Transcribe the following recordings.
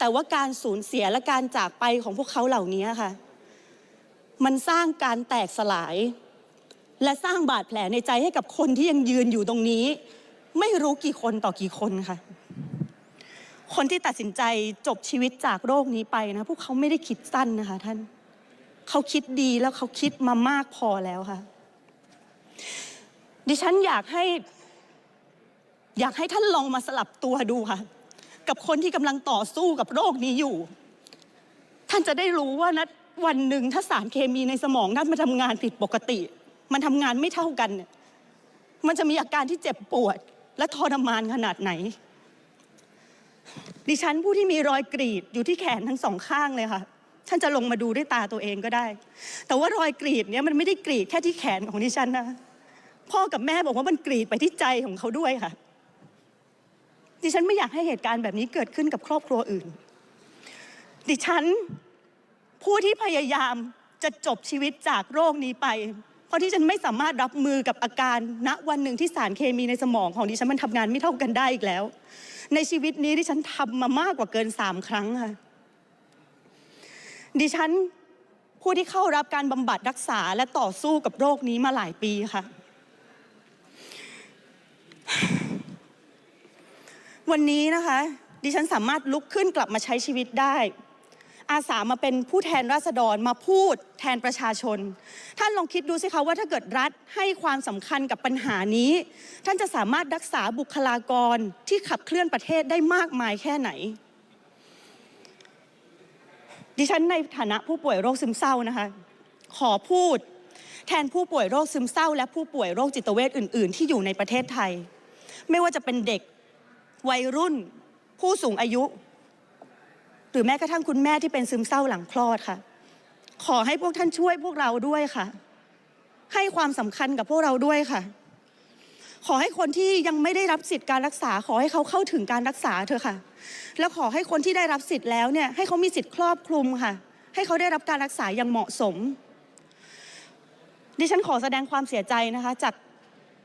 แต่ว่าการสูญเสียและการจากไปของพวกเขาเหล่านี้ค่ะ มันสร้างการแตกสลาย และสร้างบาดแผลในใจให้กับคนที่ยังยืนอยู่ตรงนี้ ไม่รู้กี่คนต่อกี่คนค่ะ คนที่ตัดสินใจจบชีวิตจากโรคนี้ไปนะ พวกเขาไม่ได้คิดสั้นนะคะท่าน เขาคิดดีแล้วเขาคิดมามากพอแล้วค่ะ ดิฉันอยากให้ อยากให้ท่านลองมาสลับตัวดูค่ะ กับคนที่กำลังต่อสู้กับโรคนี้อยู่ ท่านจะได้รู้ว่านะวันหนึ่งถ้าสารเคมีในสมองท่านมาทำงานผิดปกติ มันทำงานไม่เท่ากันเนี่ยมันจะมีอาการที่เจ็บปวด และทรมานขนาดไหน ดิฉันผู้ที่มีรอยกรีดอยู่ที่แขนทั้งสองข้างเลยค่ะท่านจะลงมาดูด้วยตาตัวเองก็ได้ แต่ว่ารอยกรีดเนี่ยมันไม่ได้กรีดแค่ที่แขนของดิฉันนะ พ่อกับแม่บอกว่ามันกรีดไปที่ใจของเขาด้วยค่ะ ดิฉันไม่อยากให้เหตุการณ์แบบนี้เกิดขึ้นกับครอบครัวอื่น ดิฉันผู้ที่พยายามจะจบชีวิตจากโรคนี้ไป เพราะที่ฉันไม่สามารถรับมือกับอาการณวันหนึ่งที่สารเคมีในสมองของดิฉันมันทำงานไม่เท่ากันได้อีกแล้ว ในชีวิตนี้ดิฉันทำมามากกว่าเกินสามครั้งค่ะดิฉันผู้ที่เข้ารับการบำบัดรักษาและต่อสู้กับโรคนี้มาหลายปีค่ะ วันนี้นะคะ ดิฉันสามารถลุกขึ้นกลับมาใช้ชีวิตได้ อาสามาเป็นผู้แทนราษฎรมาพูดแทนประชาชน ท่านลองคิดดูสิคะว่าถ้าเกิดรัฐให้ความสำคัญกับปัญหานี้ ท่านจะสามารถรักษาบุคลากรที่ขับเคลื่อนประเทศได้มากมายแค่ไหนดิฉันในฐานะผู้ป่วยโรคซึมเศร้านะคะ ขอพูด แทนผู้ป่วยโรคซึมเศร้า และผู้ป่วยโรคจิตเวชอื่น ๆ ที่อยู่ในประเทศไทย ไม่ว่าจะเป็นเด็ก วัยรุ่น ผู้สูงอายุ หรือแม้กระทั่งคุณแม่ที่เป็นซึมเศร้าหลังคลอดค่ะ ขอให้พวกท่านช่วยพวกเราด้วยค่ะ ให้ความสำคัญกับพวกเราด้วยค่ะ ขอให้คนที่ยังไม่ได้รับสิทธิ์การรักษา ขอให้เขาเข้าถึงการรักษาเถอะค่ะ แล้วขอให้คนที่ได้รับสิทธิ์แล้วเนี่ยให้เขามีสิทธิ์ครอบคลุมค่ะ ให้เขาได้รับการรักษาอย่างเหมาะสม ดิฉันขอแสดงความเสียใจนะคะจาก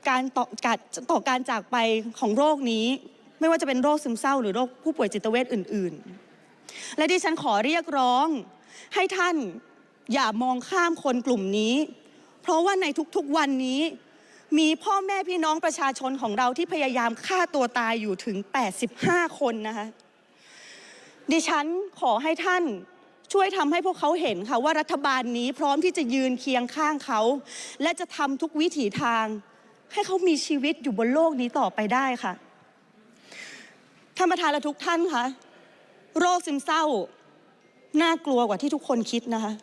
การต่อการต่อการจากไปของโรคนี้ ไม่ว่าจะเป็นโรคซึมเศร้าหรือโรคผู้ป่วยจิตเวชอื่น ๆ และดิฉันขอเรียกร้องให้ท่านอย่ามองข้ามคนกลุ่มนี้ เพราะว่าในทุกๆวันนี้ มีพ่อแม่พี่น้องประชาชนของเราที่พยายามฆ่าตัวตายอยู่ถึง 85 คนนะคะดิฉันขอให้ท่านช่วยทำให้พวกเขาเห็นค่ะว่ารัฐบาลนี้พร้อมที่จะยืนเคียงข้างเขา และจะทำทุกวิถีทาง ให้เขามีชีวิตอยู่บนโลกนี้ต่อไปได้ค่ะ ท่านประธานและทุกท่านคะโรคซึมเศร้า น่ากลัวกว่าที่ทุกคนคิดนะคะ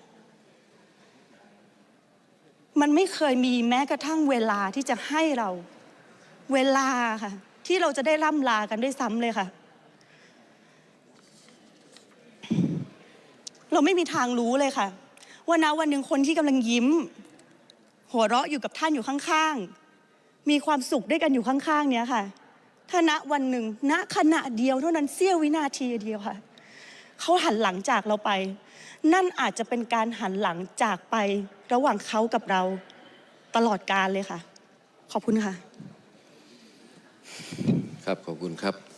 มันไม่เคยมีแม้กระทั่งเวลาที่จะให้เรา เวลาค่ะ ที่เราจะได้ล่ำลากันด้วยซ้ำเลยค่ะ เราไม่มีทางรู้เลยค่ะ ว่านะวันหนึ่งคนที่กำลังยิ้ม หัวเราะอยู่กับท่านอยู่ข้างๆ มีความสุขด้วยกันอยู่ข้างๆ เนี้ยค่ะ ถ้าณวันหนึ่งณขณะเดียวเท่านั้นเสี้ยววินาทีเดียวค่ะเขาหันหลังจากเราไป นั่นอาจจะเป็นการหันหลังจากไประหว่างเขากับเราตลอดกาลเลยค่ะ ขอบคุณค่ะ ครับขอบคุณครับ